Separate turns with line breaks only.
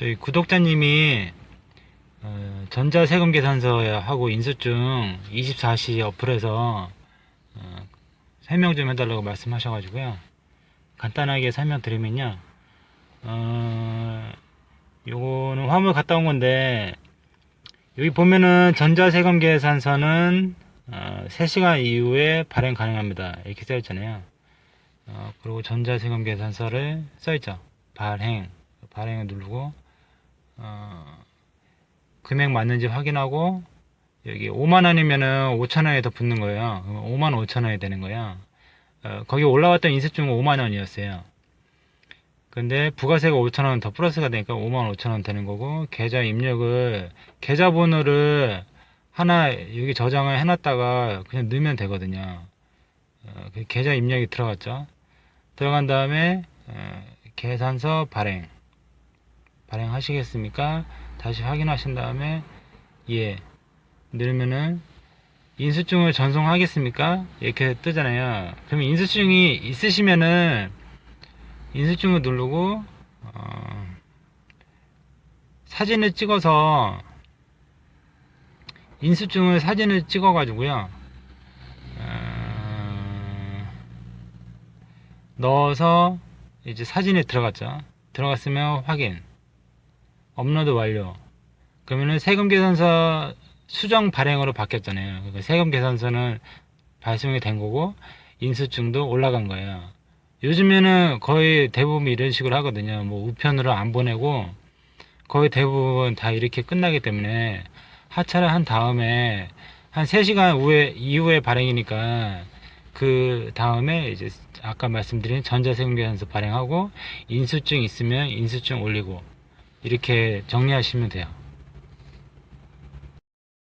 저희 구독자님이 어, 전자세금계산서 하고 인수증 24시 어플에서 어, 설명 좀 해달라고 말씀하셔가지고요. 간단하게 설명드리면요. 어, 요거는 화물 갔다 온 건데 여기 보면은 전자세금계산서는 어, 3시간 이후에 발행 가능합니다. 이렇게 써 있잖아요. 어, 그리고 전자세금계산서를 써 있죠. 발행. 발행을 누르고 어, 금액 맞는지 확인하고 여기 5만 원이면은 5천 원에 더 붙는 거예요. 5만 5천 원이 되는 거예요. 어, 거기 올라왔던 인쇄증은 5만 원이었어요. 근데 부가세가 5천 원 더 플러스가 되니까 5만 5천 원 되는 거고 계좌 입력을 계좌번호를 하나 여기 저장을 해놨다가 그냥 넣으면 되거든요. 어, 그 계좌 입력이 들어갔죠. 들어간 다음에 어, 계산서 발행 발행하시겠습니까? 다시 확인하신 다음에 예 누르면은 인수증을 전송하겠습니까? 이렇게 뜨잖아요. 그러면 인수증이 있으시면은 인수증을 누르고 어, 사진을 찍어서 인수증을 사진을 찍어 가지고요 어, 넣어서 이제 사진에 들어갔죠 들어갔으면 확인 업로드 완료. 그러면은 세금 계산서 수정 발행으로 바뀌었잖아요. 그러니까 세금 계산서는 발송이 된 거고 인수증도 올라간 거예요. 요즘에는 거의 대부분 이런 식으로 하거든요. 뭐 우편으로 안 보내고 거의 대부분 다 이렇게 끝나기 때문에 하차를 한 다음에 한 3시간 후에, 이후에 발행이니까 그 다음에 이제 아까 말씀드린 전자세금계산서 발행하고 인수증 있으면 인수증 올리고 이렇게 정리하시면 돼요.